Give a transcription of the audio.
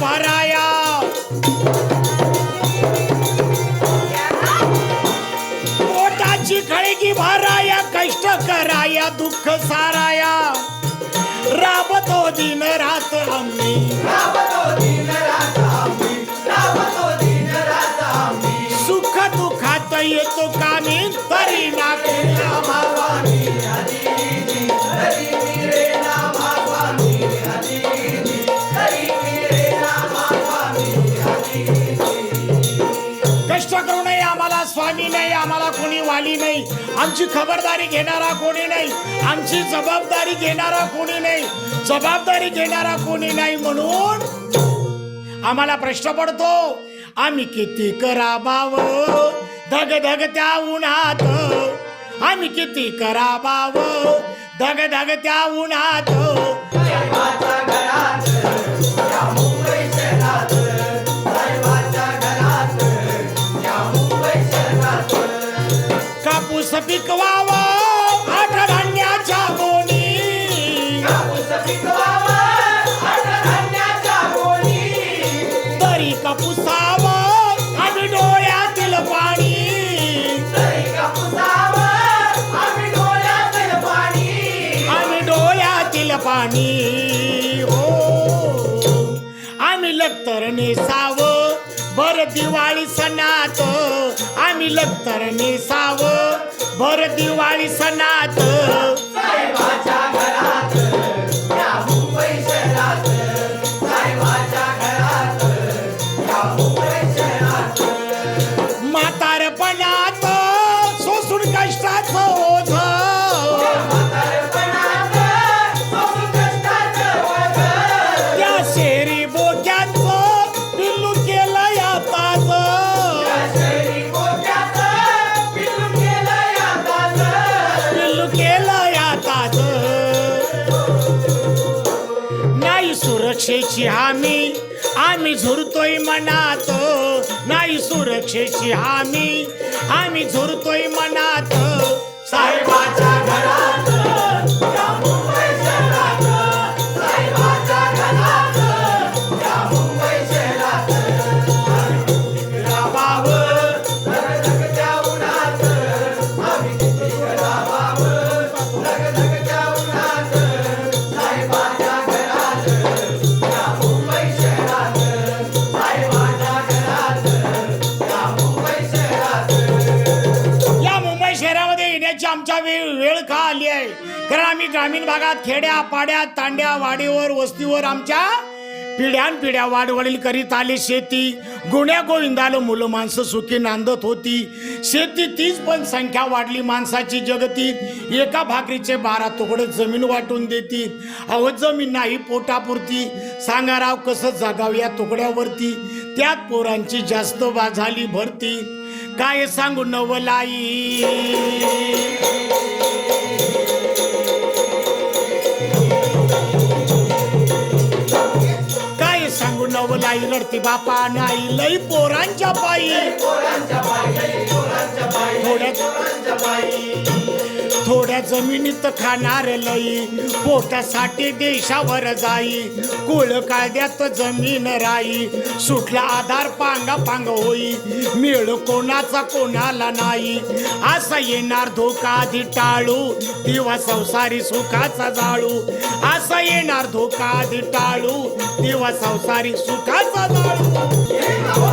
भराया पोटाची खळगी भराया कष्ट कराया दुःख साराया. राबतो दिन रात आम्ही. सुख दुःखात येतो कामी तरी ना केला स्वामी नाही आम्हाला कोणी वाली नाही. आमची खबरदारी घेणारा कोणी नाही. आमची जबाबदारी घेणारा कोणी नाही. जबाबदारी घेणारा कोणी नाही म्हणून आम्हाला प्रश्न पडतो आम्ही किती कराबाव? धग धग त्या उन्हात. आम्ही किती कराबाव? धग धग त्या उन्हात. पाणी. आम्ही डोळ्यातील पाणी. हो. आम्ही लक्तर नेसाव. भर दिवाळी सणात आम्ही लक्तर नेसाव. भर दिवाळी सणात. सुरक्षेची हमी आम्ही झुरतोय मनात. नाही सुरक्षेची हमी आम्ही झुरतोय मनात. साहेबाच्या घरात वेळ वेळ का आली आहे? कारण आम्ही ग्रामीण भागात खेड्या पाड्या तांड्या वाडीवर वस्तीवर आमच्या पिढ्यान पिढ्या वाडवडील करीत आले शेती. गुण्या गोविंदाला मुलं माणसं सुखी नांदत होती. शेती तीच पण संख्या वाढली माणसाची जगतीत. एका भाकरीचे बारा तुकडे जमीन वाटून देतील अहो जमीन नाही पोटापुरती. सांगा राव कसं जगाव या तुकड्यावरती? त्यात पोरांची जास्त बा झाली भरती. काय सांगू नवलाई? रडती बापा नाही लई पोरांच्या पायी. थोड्या थोड्या जमिनीत खाणार लई. पोटासाठी देशावर जाई. कुळ कायद्यात जमीन राई. सुटला आधार पांगा पांग होई. मेळ कोणाचा कोणाला नाही. असा येणार धोका आधी टाळू. दिवा संसारी सुखाचा जाळू. असा येणार धोका आधी टाळू. दिवा संसारी सुखाचा जाळू.